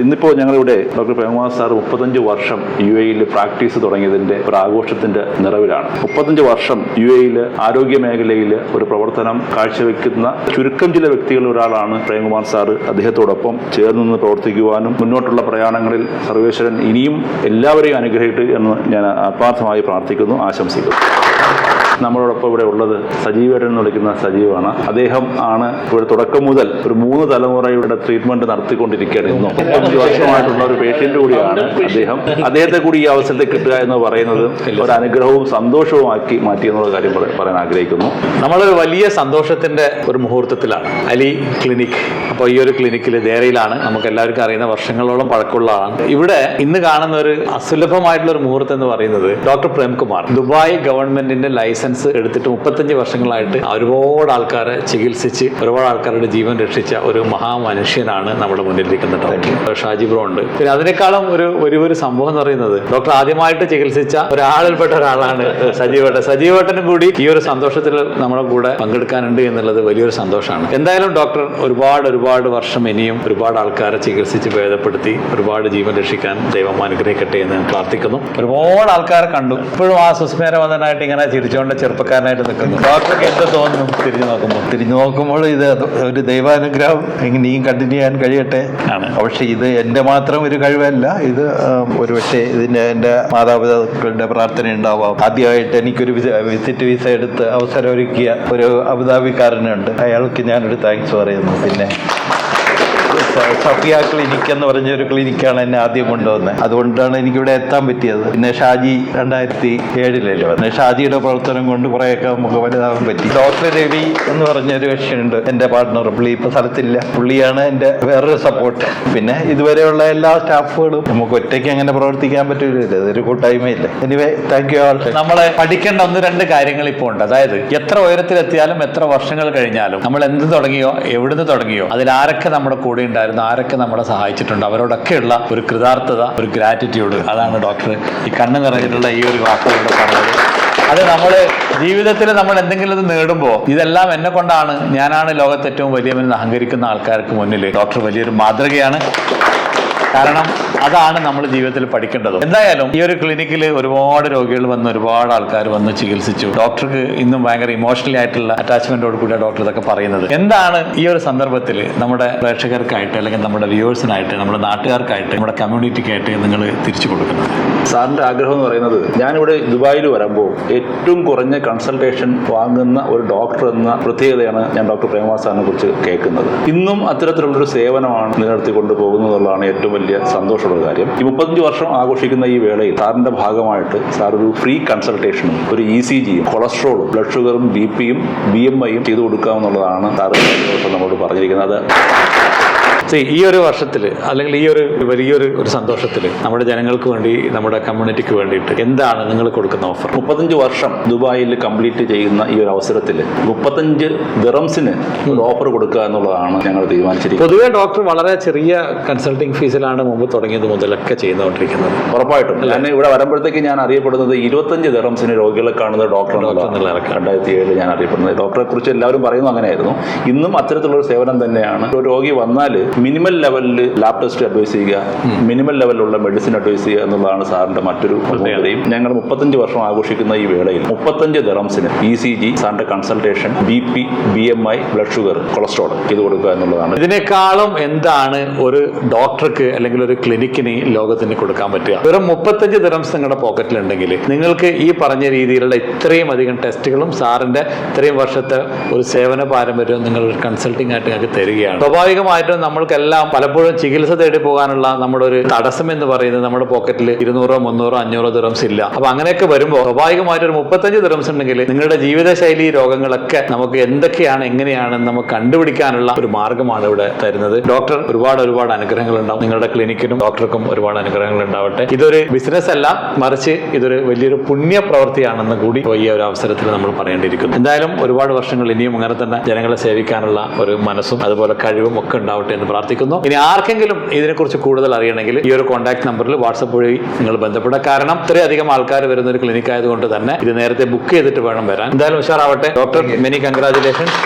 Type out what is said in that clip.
ഇന്നിപ്പോൾ ഞങ്ങളിവിടെ doctor Premakumar sir മുപ്പത്തഞ്ച് വർഷം യു എയിൽ പ്രാക്ടീസ് തുടങ്ങിയതിന്റെ ഒരു ആഘോഷത്തിന്റെ നിറവിലാണ്. മുപ്പത്തഞ്ച് വർഷം യു എയിൽ ആരോഗ്യ മേഖലയിൽ ഒരു പ്രവർത്തനം കാഴ്ചവെക്കുന്ന ചുരുക്കം ചില വ്യക്തികളിൽ ഒരാളാണ് പ്രേമകുമാർ സാർ. അദ്ദേഹത്തോടൊപ്പം ചേർന്ന് നിന്ന് പ്രവർത്തിക്കുവാനും മുന്നോട്ടുള്ള പ്രയാണങ്ങളിൽ സർവേശ്വരൻ ഇനിയും എല്ലാവരെയും അനുഗ്രഹിക്കട്ടെ എന്ന് ഞാൻ ആത്മാർത്ഥമായി പ്രാർത്ഥിക്കുന്നു ആശംസിക്കുന്നു. നമ്മളോടൊപ്പം ഇവിടെ ഉള്ളത് സജീവേട്ടൻ എന്ന് വിളിക്കുന്ന സജീവാണ്. അദ്ദേഹം ആണ് ഇവിടെ തുടക്കം മുതൽ ഒരു മൂന്ന് തലമുറയുടെ ട്രീറ്റ്മെന്റ് നടത്തിക്കൊണ്ടിരിക്കുകയാണ് ഇന്നും. അഞ്ച് വർഷമായിട്ടുള്ള ഒരു പേഷ്യന്റ് കൂടിയാണ് അദ്ദേഹം. അദ്ദേഹത്തെ കൂടി ഈ അവസരത്തിൽ കിട്ടുക എന്ന് പറയുന്നത് ഒരു അനുഗ്രഹവും സന്തോഷവുമാക്കി മാറ്റി എന്നുള്ള കാര്യം പറയാൻ ആഗ്രഹിക്കുന്നു. നമ്മളൊരു വലിയ സന്തോഷത്തിന്റെ ഒരു മുഹൂർത്തത്തിലാണ് അലി ക്ലിനിക് അപ്പോൾ ഈ ഒരു ക്ലിനിക്കിൽ ദേരയിലാണ് നമുക്ക് എല്ലാവർക്കും അറിയുന്ന വർഷങ്ങളോളം പഴക്കമുള്ളതാണ്. ഇവിടെ ഇന്ന് കാണുന്ന ഒരു അസുലഭമായിട്ടുള്ള ഒരു മുഹൂർത്തം എന്ന് പറയുന്നത് ഡോക്ടർ പ്രേംകുമാർ. ദുബായ് ഗവൺമെന്റിന്റെ ലൈസൻസ് എടുത്തിട്ട് മുപ്പത്തഞ്ച് വർഷങ്ങളായിട്ട് ഒരുപാട് ആൾക്കാരെ ചികിത്സിച്ച് ഒരുപാട് ആൾക്കാരുടെ ജീവൻ രക്ഷിച്ച ഒരു മഹാമനുഷ്യനാണ് നമ്മുടെ മുന്നിലിരിക്കുന്ന ഡോക്ടർ ഷാജി ബ്രോ ഉണ്ട്. പിന്നെ അതിനേക്കാളും ഒരു ഒരു ഒരു സംഭവം എന്ന് പറയുന്നത് ഡോക്ടർ ആദ്യമായിട്ട് ചികിത്സിച്ച ഒരാളിൽപ്പെട്ട ഒരാളാണ് സജീവേട്ടൻ സജീവേട്ടനും കൂടി ഈ ഒരു സന്തോഷത്തിൽ നമ്മുടെ കൂടെ പങ്കെടുക്കാനുണ്ട് എന്നുള്ളത് വലിയൊരു സന്തോഷമാണ്. എന്തായാലും ഡോക്ടർ ഒരുപാട് ഒരുപാട് വർഷം ഇനിയും ഒരുപാട് ആൾക്കാരെ ചികിത്സിച്ച് ഭേദപ്പെടുത്തി ഒരുപാട് ജീവൻ രക്ഷിക്കാൻ ദൈവം അനുഗ്രഹിക്കട്ടെ എന്ന് പ്രാർത്ഥിക്കുന്നു. ഒരുപാട് ആൾക്കാരെ കണ്ടു. ഇപ്പോഴും ആ സുസ്മേരവതനായിട്ട് ഇങ്ങനെ ചിരിച്ചുകൊണ്ട് ചെറുപ്പക്കാരനായിട്ട് നിൽക്കുന്നു. ഡോക്ടർക്ക് എന്ത് തോന്നുന്നു? തിരിഞ്ഞു നോക്കുമ്പോൾ തിരിഞ്ഞു നോക്കുമ്പോൾ ഇത് ഒരു ദൈവാനുഗ്രഹം. ഇനിയും കണ്ടിന്യൂ ചെയ്യാൻ കഴിയട്ടെ. ആണ്. പക്ഷെ ഇത് എന്റെ മാത്രം ഒരു കഴിവല്ല. ഇത് ഒരു പക്ഷേ ഇതിന്റെ എന്റെ മാതാപിതാക്കളുടെ പ്രാർത്ഥന ഉണ്ടാവാം. ആദ്യമായിട്ട് എനിക്കൊരു വിസ വിസിറ്റ് വിസ എടുത്ത് അവസരം ഒരുക്കിയ ഒരു അബുദാബിക്കാരനുണ്ട്. അയാൾക്ക് ഞാനൊരു താങ്ക്സ് പറയുന്നു. പിന്നെ സഫിയ ക്ലിനിക് എന്ന് പറഞ്ഞ ഒരു ക്ലിനിക്കാണ് എന്നെ ആദ്യം കൊണ്ടുവന്നത് അതുകൊണ്ടാണ് എനിക്കിവിടെ എത്താൻ പറ്റിയത്. പിന്നെ ഷാജി രണ്ടായിരത്തി ഏഴിലല്ലേ വന്നത് ഷാജിയുടെ പ്രവർത്തനം കൊണ്ട് കുറേയൊക്കെ നമുക്ക് വലുതാവാൻ പറ്റി. ഡോക്ടർ രവി എന്ന് പറഞ്ഞ ഒരു കക്ഷിയുണ്ട്. എന്റെ പാർട്ട്ണർ പുള്ളി ഇപ്പൊ സ്ഥലത്തില്ല. പുള്ളിയാണ് എന്റെ വേറൊരു സപ്പോർട്ട് പിന്നെ ഇതുവരെയുള്ള എല്ലാ സ്റ്റാഫുകളും നമുക്ക് ഒറ്റയ്ക്ക് അങ്ങനെ പ്രവർത്തിക്കാൻ പറ്റില്ല ഇതൊരു കൂട്ടായ്മയില്ല. എനിവേ താങ്ക് യു ആൾ നമ്മളെ പഠിക്കേണ്ട ഒന്ന് രണ്ട് കാര്യങ്ങൾ ഇപ്പോൾ ഉണ്ട്. അതായത് എത്ര ഉയരത്തിലെത്തിയാലും എത്ര വർഷങ്ങൾ കഴിഞ്ഞാലും നമ്മൾ എന്ത് തുടങ്ങിയോ എവിടുന്ന് തുടങ്ങിയോ അതിൽ ആരൊക്കെ നമ്മുടെ കൂടെ ഉണ്ടായിരുന്നു. ആരൊക്കെ നമ്മളെ സഹായിച്ചിട്ടുണ്ട്? അവരോടൊക്കെയുള്ള ഒരു കൃതാർത്ഥത ഒരു ഗ്രാറ്റിറ്റ്യൂഡ് അതാണ് ഡോക്ടർ ഈ കണ്ണ് നിറഞ്ഞിട്ടുള്ള ഈ ഒരു വാക്കുകളുടെ പറഞ്ഞത്. അത് നമ്മൾ ജീവിതത്തിൽ നമ്മൾ എന്തെങ്കിലും ഇത് നേടുമ്പോൾ ഇതെല്ലാം എന്നെ കൊണ്ടാണ് ഞാനാണ് ലോകത്ത് ഏറ്റവും വലിയവൻ അഹങ്കരിക്കുന്ന ആൾക്കാർക്ക് മുന്നിൽ ഡോക്ടർ വലിയൊരു മാതൃകയാണ്. കാരണം അതാണ് നമ്മൾ ജീവിതത്തിൽ പഠിക്കേണ്ടത്. എന്തായാലും ഈ ഒരു ക്ലിനിക്കിൽ ഒരുപാട് രോഗികൾ വന്ന് ഒരുപാട് ആൾക്കാർ വന്ന് ചികിത്സിച്ചു. ഡോക്ടർക്ക് ഇന്നും ഭയങ്കര ഇമോഷണലി ആയിട്ടുള്ള അറ്റാച്ച്മെന്റോട് കൂടിയ ഡോക്ടർ ഇതൊക്കെ പറയുന്നത്. എന്താണ് ഈ ഒരു സന്ദർഭത്തിൽ നമ്മുടെ പ്രേക്ഷകർക്കായിട്ട് അല്ലെങ്കിൽ നമ്മുടെ വ്യൂവേഴ്സിനായിട്ട് നമ്മുടെ നാട്ടുകാർക്കായിട്ട് നമ്മുടെ കമ്മ്യൂണിറ്റിക്കായിട്ട് നിങ്ങൾ തിരിച്ചു കൊടുക്കുന്നത്? സാറിന്റെ ആഗ്രഹം എന്ന് പറയുന്നത് ഞാനിവിടെ ദുബായിൽ വരുമ്പോൾ ഏറ്റവും കുറഞ്ഞ കൺസൾട്ടേഷൻ വാങ്ങുന്ന ഒരു ഡോക്ടർ എന്ന പ്രത്യേകതയാണ് ഞാൻ ഡോക്ടർ പ്രേമവാസാറിനെ സാറിനെ കുറിച്ച് കേൾക്കുന്നത്. ഇന്നും അത്തരത്തിലുള്ളൊരു സേവനമാണ് നിലനിർത്തി കൊണ്ടുപോകുന്നതെന്നുള്ളതാണ് ഏറ്റവും വലിയ സന്തോഷമുള്ള കാര്യം. ഈ മുപ്പത്തഞ്ച് വർഷം ആഘോഷിക്കുന്ന ഈ വേളയിൽ സാറിന്റെ ഭാഗമായിട്ട് സാർ ഒരു ഫ്രീ കൺസൾട്ടേഷനും ഒരു ഇ സി ജിയും കൊളസ്ട്രോളും ബ്ലഡ് ഷുഗറും ബി പിയും ബി എം ഐയും ചെയ്തു കൊടുക്കാമെന്നുള്ളതാണ് സാറ് ദിവസം നമ്മളോട് പറഞ്ഞിരിക്കുന്നത്. ഈ ഒരു വർഷത്തിൽ അല്ലെങ്കിൽ ഈ ഒരു വലിയൊരു ഒരു സന്തോഷത്തിൽ നമ്മുടെ ജനങ്ങൾക്ക് വേണ്ടി നമ്മുടെ കമ്മ്യൂണിറ്റിക്ക് വേണ്ടിയിട്ട് എന്താണ് നിങ്ങൾ കൊടുക്കുന്ന ഓഫർ? മുപ്പത്തഞ്ച് വർഷം ദുബായിൽ കംപ്ലീറ്റ് ചെയ്യുന്ന ഈ ഒരു അവസരത്തിൽ മുപ്പത്തഞ്ച് ദിറംസിന് ഒരു ഓഫർ കൊടുക്കുക എന്നുള്ളതാണ് ഞങ്ങൾ തീരുമാനിച്ചിരിക്കുന്നത്. പൊതുവേ ഡോക്ടർ വളരെ ചെറിയ കൺസൾട്ടിംഗ് ഫീസിലാണ് മുമ്പ് തുടങ്ങിയത് മുതലൊക്കെ ചെയ്യുന്നുകൊണ്ടിരിക്കുന്നത് ഉറപ്പായിട്ടും. ഞാൻ ഇവിടെ വരുമ്പോഴത്തേക്ക് ഞാൻ അറിയപ്പെടുന്നത് ഇരുപത്തഞ്ച് ദിറംസിന് രോഗികളെ കാണുന്ന ഡോക്ടർ. രണ്ടായിരത്തി ഏഴിൽ ഞാൻ അറിയപ്പെടുന്നത്. ഡോക്ടറെ കുറിച്ച് എല്ലാവരും പറയുന്നു അങ്ങനെയായിരുന്നു. ഇന്നും അത്തരത്തിലുള്ള സേവനം തന്നെയാണ്. ഒരു രോഗി വന്നാൽ മിനിമൽ ലെവലിൽ ലാബ് ടെസ്റ്റ് അഡ്വൈസ് ചെയ്യുക മിനിമൽ ലെവലിലുള്ള മെഡിസിൻ അഡ്വൈസ് ചെയ്യുക എന്നുള്ളതാണ് സാറിന്റെ മറ്റൊരു പ്രത്യേകതയും. ഞങ്ങൾ മുപ്പത്തഞ്ച് വർഷം ആഘോഷിക്കുന്ന ഈ വേളയിൽ മുപ്പത്തഞ്ച് ദറംസിന് ഇ സി ജി സാറിന്റെ consultation B P B M I blood sugar cholesterol ഇത് കൊടുക്കുക എന്നുള്ളതാണ്. ഇതിനേക്കാളും എന്താണ് ഒരു ഡോക്ടർക്ക് അല്ലെങ്കിൽ ഒരു ക്ലിനിക്കിന് ലോകത്തിന് കൊടുക്കാൻ പറ്റുക? വെറും മുപ്പത്തഞ്ച് ദറംസ് നിങ്ങളുടെ പോക്കറ്റിലുണ്ടെങ്കിൽ നിങ്ങൾക്ക് ഈ പറഞ്ഞ രീതിയിലുള്ള ഇത്രയും അധികം ടെസ്റ്റുകളും സാറിന്റെ ഇത്രയും വർഷത്തെ ഒരു സേവന പാരമ്പര്യവും നിങ്ങൾ കൺസൾട്ടിംഗ് ആയിട്ട് ഞങ്ങൾക്ക് തരികയാണ്. സ്വാഭാവികമായിട്ടും നമ്മൾക്കെല്ലാം പലപ്പോഴും ചികിത്സ തേടി പോകാനുള്ള നമ്മുടെ ഒരു തടസ്സം എന്ന് പറയുന്നത് നമ്മുടെ പോക്കറ്റിൽ ഇരുന്നൂറോ മുന്നൂറോ അഞ്ഞൂറോ ദിറംസ് ഇല്ല. അപ്പൊ അങ്ങനെയൊക്കെ വരുമ്പോൾ സ്വാഭാവികമായിട്ട് ഒരു മുപ്പത്തഞ്ച് ദിറംസ് ഉണ്ടെങ്കിൽ നിങ്ങളുടെ ജീവിതശൈലി രോഗങ്ങളൊക്കെ നമുക്ക് എന്തൊക്കെയാണ് എങ്ങനെയാണെന്ന് നമുക്ക് കണ്ടുപിടിക്കാനുള്ള ഒരു മാർഗമാണ് ഇവിടെ തരുന്നത്. ഡോക്ടർ ഒരുപാട് ഒരുപാട് അനുഗ്രഹങ്ങൾ ഉണ്ടാവും. നിങ്ങളുടെ ക്ലിനിക്കിനും ഡോക്ടർക്കും ഒരുപാട് അനുഗ്രഹങ്ങൾ ഉണ്ടാവട്ടെ. ഇതൊരു ബിസിനസ് അല്ല മറിച്ച് ഇതൊരു വലിയൊരു പുണ്യ പ്രവൃത്തിയാണെന്ന് കൂടി ഈ ഒരു അവസരത്തിൽ നമ്മൾ പറയേണ്ടിയിരിക്കുന്നു. എന്തായാലും ഒരുപാട് വർഷങ്ങൾ ഇനിയും അങ്ങനെ തന്നെ ജനങ്ങളെ സേവിക്കാനുള്ള ഒരു മനസ്സും അതുപോലെ കഴിവും ഒക്കെ ഉണ്ടാവട്ടെ എന്ന് പ്രാർത്ഥിക്കുന്നു ഇനി ആർക്കെങ്കിലും ഇതിനെക്കുറിച്ച് കൂടുതൽ അറിയണമെങ്കിൽ ഈ ഒരു കോൺടാക്ട് നമ്പറിൽ വാട്സപ്പ് വഴി നിങ്ങൾ ബന്ധപ്പെടുക കാരണം ഇത്രയധികം ആൾക്കാർ വരുന്ന ഒരു ക്ലിനിക് ആയതുകൊണ്ട് തന്നെ ഇത് നേരത്തെ ബുക്ക് ചെയ്തിട്ട് വേണം വരാൻ. എന്തായാലും ഉഷാറാവട്ടെ. Doctor many congratulations